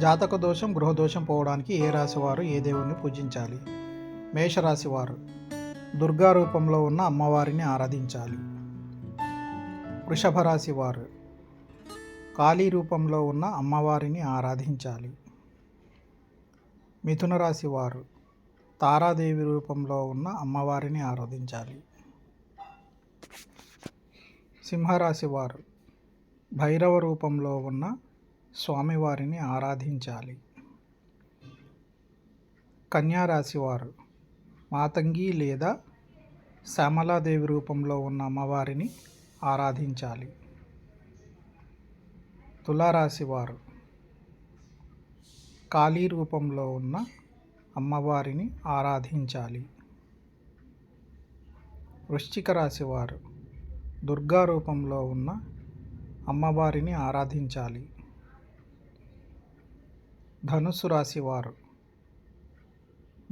జాతక దోషం గృహదోషం పోవడానికి ఏ రాశి వారు ఏ దేవుణ్ణి పూజించాలి? మేషరాశి వారు దుర్గా రూపంలో ఉన్న అమ్మవారిని ఆరాధించాలి. వృషభ రాశి వారు కాళీ రూపంలో ఉన్న అమ్మవారిని ఆరాధించాలి. మిథున రాశి వారు తారాదేవి రూపంలో ఉన్న అమ్మవారిని ఆరాధించాలి. సింహరాశి వారు భైరవ రూపంలో ఉన్న స్వామివారిని ఆరాధించాలి. కన్యారాశి వారు మాతంగి లేదా శ్యామలాదేవి రూపంలో ఉన్న అమ్మవారిని ఆరాధించాలి. తులారాశి వారు కాళీ రూపంలో ఉన్న అమ్మవారిని ఆరాధించాలి. వృశ్చిక రాశి వారు దుర్గా రూపంలో ఉన్న అమ్మవారిని ఆరాధించాలి. ధనుసు రాశి వారు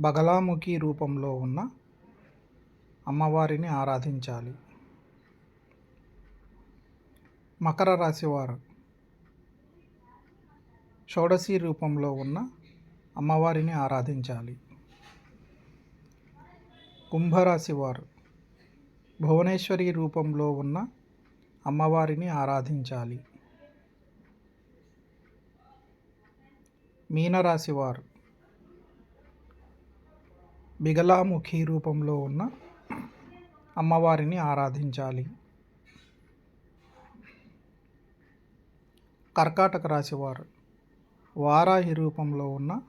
బగలాముఖి రూపంలో ఉన్న అమ్మవారిని ఆరాధించాలి. మకర రాశివారు షోడశి రూపంలో ఉన్న అమ్మవారిని ఆరాధించాలి. కుంభరాశి వారు భువనేశ్వరి రూపంలో ఉన్న అమ్మవారిని ఆరాధించాలి. మీనరాశివారు. బిగలాముఖి రూపంలో ఉన్న అమ్మవారిని ఆరాధించాలి. కర్కాటక రాశివారు వారాహి రూపంలో ఉన్న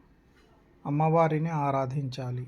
అమ్మవారిని ఆరాధించాలి.